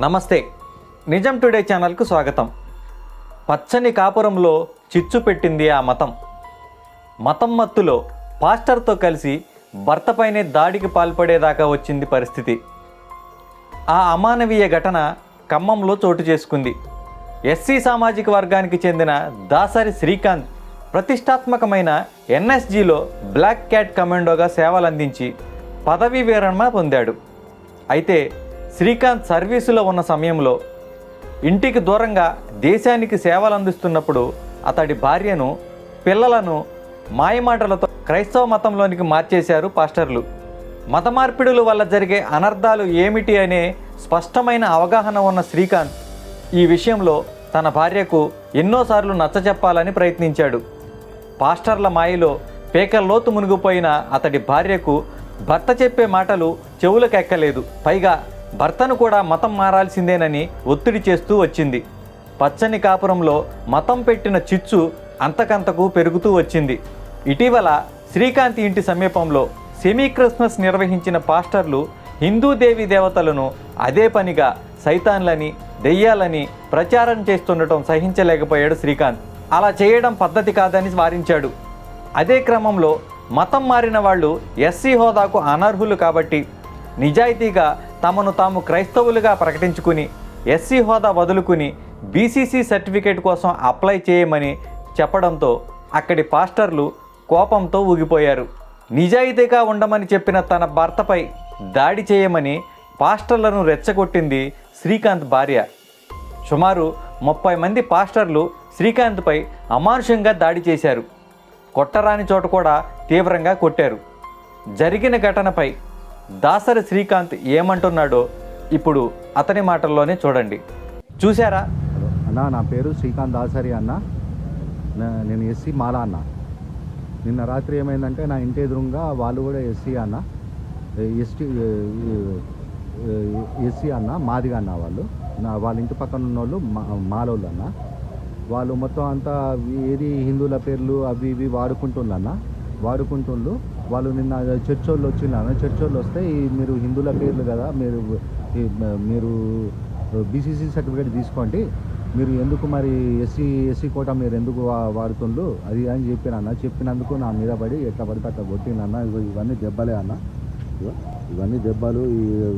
నమస్తే. నిజం టుడే ఛానల్కు స్వాగతం. పచ్చని కాపురంలో చిచ్చు పెట్టింది ఆ మతం. మతం మత్తులో పాస్టర్తో కలిసి భర్తపైనే దాడికి పాల్పడేదాకా వచ్చింది పరిస్థితి. ఆ అమానవీయ ఘటన ఖమ్మంలో చోటు చేసుకుంది. ఎస్సీ సామాజిక వర్గానికి చెందిన దాసరి శ్రీకాంత్ ప్రతిష్టాత్మకమైన ఎన్ఎస్జిలో బ్లాక్ క్యాట్ కమాండోగా సేవలందించి పదవీ విరమణ పొందాడు. అయితే శ్రీకాంత్ సర్వీసులో ఉన్న సమయంలో ఇంటికి దూరంగా దేశానికి సేవలు అందిస్తున్నప్పుడు అతడి భార్యను పిల్లలను మాయమాటలతో క్రైస్తవ మతంలోనికి మార్చేశారు పాస్టర్లు. మత మార్పిడుల వల్ల జరిగే అనర్థాలు ఏమిటి అనే స్పష్టమైన అవగాహన ఉన్న శ్రీకాంత్ ఈ విషయంలో తన భార్యకు ఎన్నోసార్లు నచ్చచెప్పాలని ప్రయత్నించాడు. పాస్టర్ల మాయలో పేకల్లోతు మునిగిపోయిన అతడి భార్యకు భర్త చెప్పే మాటలు చెవులకెక్కలేదు. పైగా భర్తను కూడా మతం మారాల్సిందేనని ఒత్తిడి చేస్తూ వచ్చింది. పచ్చని కాపురంలో మతం పెట్టిన చిచ్చు అంతకంతకు పెరుగుతూ వచ్చింది. ఇటీవల శ్రీకాంత్ ఇంటి సమీపంలో సెమీ క్రిస్మస్ నిర్వహించిన పాస్టర్లు హిందూ దేవి దేవతలను అదే పనిగా సైతాన్లని దెయ్యాలని ప్రచారం చేస్తుండటం సహించలేకపోయాడు శ్రీకాంత్. అలా చేయడం పద్ధతి కాదని వారించాడు. అదే క్రమంలో మతం మారిన వాళ్ళు ఎస్సీ హోదాకు అనర్హులు కాబట్టి నిజాయితీగా తమను తాము క్రైస్తవులుగా ప్రకటించుకుని ఎస్సీ హోదా వదులుకుని బీసీసీ సర్టిఫికేట్ కోసం అప్లై చేయమని చెప్పడంతో అక్కడి పాస్టర్లు కోపంతో ఊగిపోయారు. నిజాయితీగా ఉండమని చెప్పిన తన భర్తపై దాడి చేయమని పాస్టర్లను రెచ్చగొట్టింది శ్రీకాంత్ భార్య. సుమారు ముప్పై మంది పాస్టర్లు శ్రీకాంత్పై అమానుషంగా దాడి చేశారు. కొట్టరాని చోట కూడా తీవ్రంగా కొట్టారు. జరిగిన ఘటనపై దాసరి శ్రీకాంత్ ఏమంటున్నాడో ఇప్పుడు అతని మాటల్లోనే చూడండి. చూసారా అన్నా అన్న నా పేరు శ్రీకాంత్ దాసరి అన్న. నేను ఎస్సీ మాలా అన్న. నిన్న రాత్రి ఏమైందంటే నా ఇంటి ఎదురుగా వాళ్ళు కూడా ఎస్సీ అన్న. ఎస్టీ ఎస్సీ అన్న మాదిగా అన్న వాళ్ళు. నా వాళ్ళ ఇంటి పక్కన ఉన్న వాళ్ళు మా మాలోళ్ళు అన్న. వాళ్ళు మొత్తం అంతా ఏది హిందువుల పేర్లు అవి ఇవి వాడుకుంటుండ్రు అన్న వాడుకుంటుండ్రు వాళ్ళు నిన్న చర్చ్ వాళ్ళు చర్చోళ్ళు చర్చ్ వాళ్ళు వస్తే మీరు హిందువుల పేర్లు కదా మీరు ఈ మీరు బీసీసీ సర్టిఫికేట్ తీసుకోండి. మీరు ఎందుకు మరి ఎస్సీ ఎస్సీ కోట మీరు ఎందుకు వా- వాడుతుండ్రు? అది అని చెప్పినన్న చెప్పినందుకు నా మీద పడి ఎట్లా పడితే అట్లా కొట్టినన్న అన్న. ఇవన్నీ దెబ్బలే అన్న. ఇవన్నీ దెబ్బలు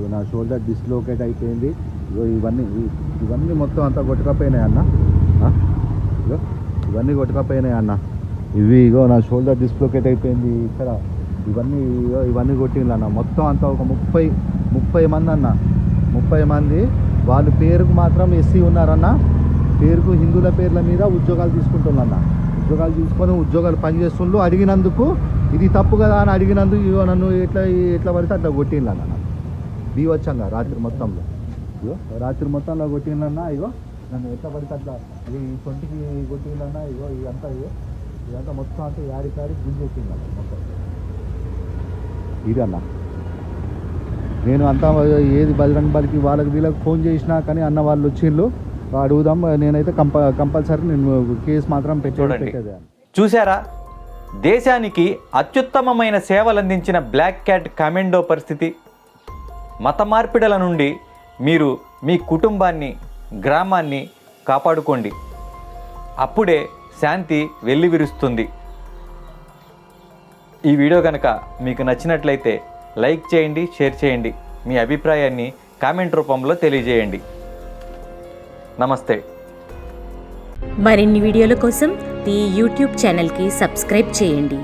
నా షోల్డర్ డిస్లోకేట్ అయిపోయింది. ఇగో ఇవన్నీ ఇవన్నీ మొత్తం అంతా కొట్టుకపోయినాయి అన్న. ఇవన్నీ కొట్టుకపోయినాయి అన్న. ఇవి ఇగో నా షోల్డర్ డిస్లోకేట్ అయిపోయింది. ఇక్కడ ఇవన్నీ ఇగో ఇవన్నీ కొట్టిండ్రు అన్న. మొత్తం అంతా ఒక ముప్పై ముప్పై మంది అన్న. ముప్పై మంది. వాళ్ళు పేరుకు మాత్రం ఎస్సీ ఉన్నారన్న. పేరుకు హిందువుల పేర్ల మీద ఉద్యోగాలు తీసుకుంటున్నారన్న ఉద్యోగాలు తీసుకొని ఉద్యోగాలు పనిచేస్తుండ్రు అడిగినందుకు ఇది తప్పు కదా అని అడిగినందుకు ఇగో నన్ను ఎట్లా ఎట్లా పడితే అట్లా కొట్టిండ్రు అన్న. బీవచ్చంగా రాత్రి మొత్తంలో. ఇగో రాత్రి మొత్తంలో కొట్టిండ్రన్నా ఇగో నన్ను ఎట్లా పడితే అట్లా ఈ సొంటికి కొట్టిండ్రన్న ఇగో ఇదంతా ఇగో. ఇదంతా మొత్తం అంతా యాడి కాడి గుంజెట్టిందన్న మొత్తం. ఇది అన్న నేను అంతా ఏది బజరంగ్ బలికి వాళ్ళకి వీళ్ళకి ఫోన్ చేసినా కానీ అన్న వాళ్ళు వచ్చిండ్రు అడుగుదాం నేనైతే కంప కంపల్సరీ నేను కేసు మాత్రం పెట్టే చూడండి. పెట్టేదే. చూశారా? దేశానికి అత్యుత్తమమైన సేవలందించిన బ్లాక్ క్యాట్ కమాండో పరిస్థితి. మత మార్పిడల నుండి మీరు మీ కుటుంబాన్ని గ్రామాన్ని కాపాడుకోండి. అప్పుడే శాంతి వెల్లివిరుస్తుంది. ఈ వీడియో కనుక మీకు నచ్చినట్లయితే లైక్ చేయండి షేర్ చేయండి. మీ అభిప్రాయాన్ని కామెంట్ రూపంలో తెలియజేయండి. నమస్తే. మరిన్ని వీడియోల కోసం ఈ యూట్యూబ్ ఛానల్కి సబ్స్క్రైబ్ చేయండి.